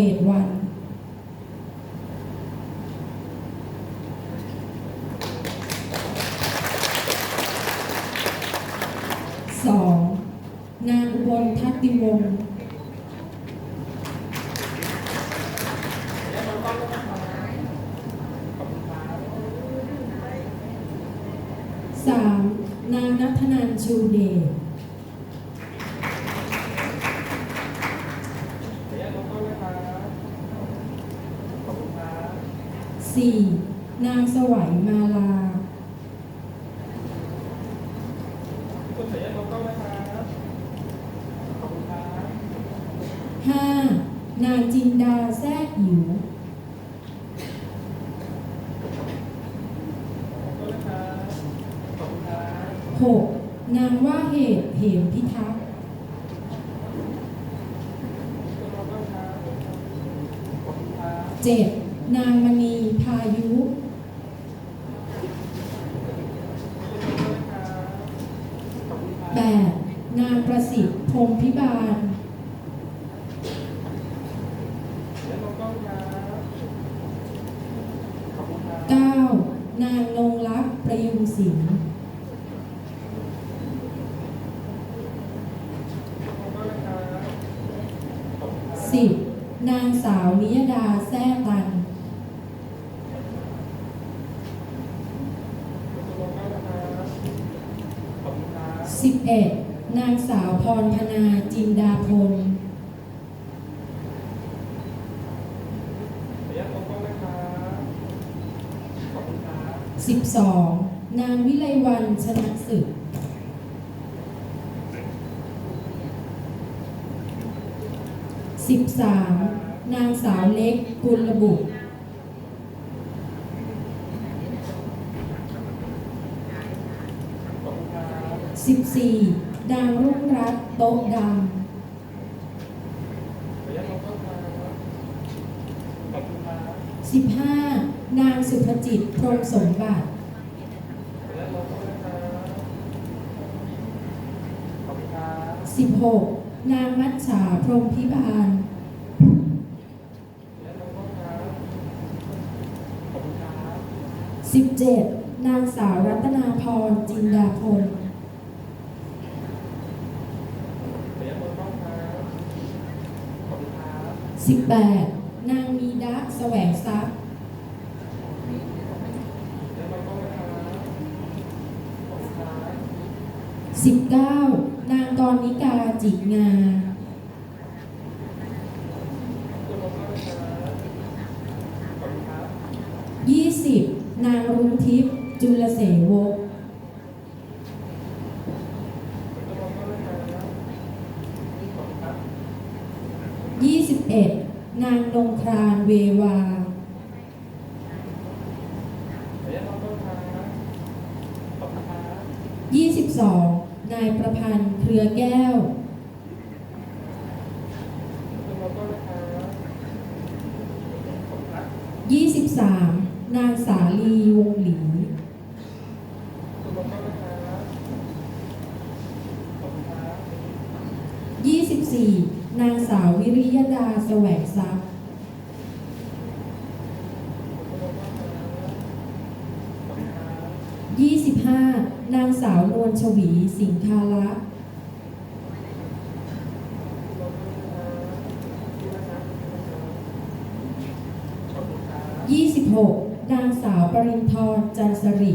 เดวัน สอง นางอุบลทัตติวงศ์สาม นางนัทนันชูเดช สี่นางสวัยมาลาห้านางจินดาแซ่อิ๋วหกนางว่าเหตุเหมพิทักษ์เจ็ด นางมณีพายุแปดนางประสิทธิ์พรหมพิบาลเก้านางนงรักประยุงศิลป์สิบนางสาวนิยดาแซ่ตัน สิบเอ็ดนางสาวพรพนาจินดาพลสิบสองนางวิไลวันชนะศึกสิบสามนางสาวเล็กกุลบุตร สิบสี่นางรุ่งรัตน์โต๊ะดำสิบห้านางสุภจิตพรหมสมบัติสิบหกนางมัจฉาพรหมพิบาลสิบเจ็ดนางสาวรัตนาพรจินดาพล สิบแปดนางมีดะแสวงทรัพย์สิบเก้านางกรนิกาจิตงายี่สิบนางรุ้งทิพย์จุลเสวกยี่สิบเอ็ดนา งนงครานเววายี่สิบสองนายประพันธ์เครือแก้วยี่สิบสามนางสาลีวงหลียี่สิบสี่นางสาววิริยดาแสวงทรัพย์ ยี่สิบห้านางสาวนวลชวี สิงคาระยี่สิบหกนางสาวปรินทร์จันสริ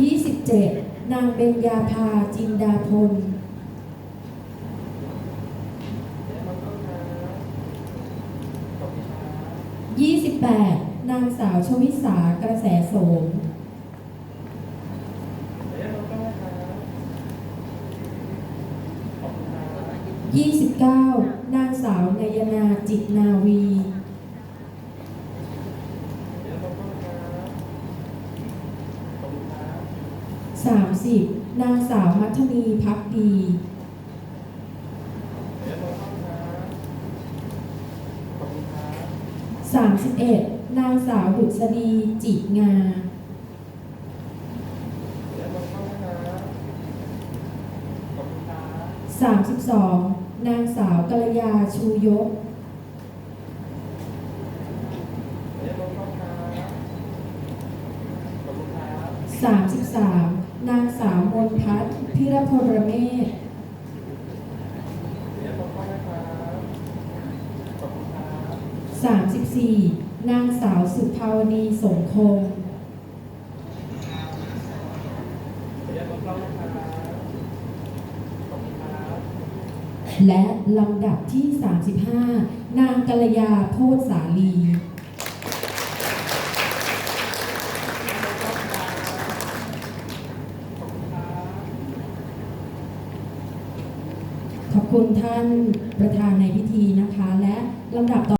ยี่สิบเจ็ดนางเบญญาภาจินดาพล ยี่สิบแปดนางสาวชวิสากระแสโสมยี่สิบเก้านางสาวนายนาจิตนาวีสามสิบนางสาวมัทนีพักดีสามสิบเอ็ด นางสาวบุษดีจิงาสามสิบสองนางสาวกัลยาชูยกสามสิบสามนางสาวมนพัฒน์พิรพลเมศสามสิบสี่ นางสาวสุภาวดีสงคงและลำดับที่ 35 นางกัลยาโพธสาลี ขอบคุณท่านประธานในพิธีนะคะ และลำดับต่อ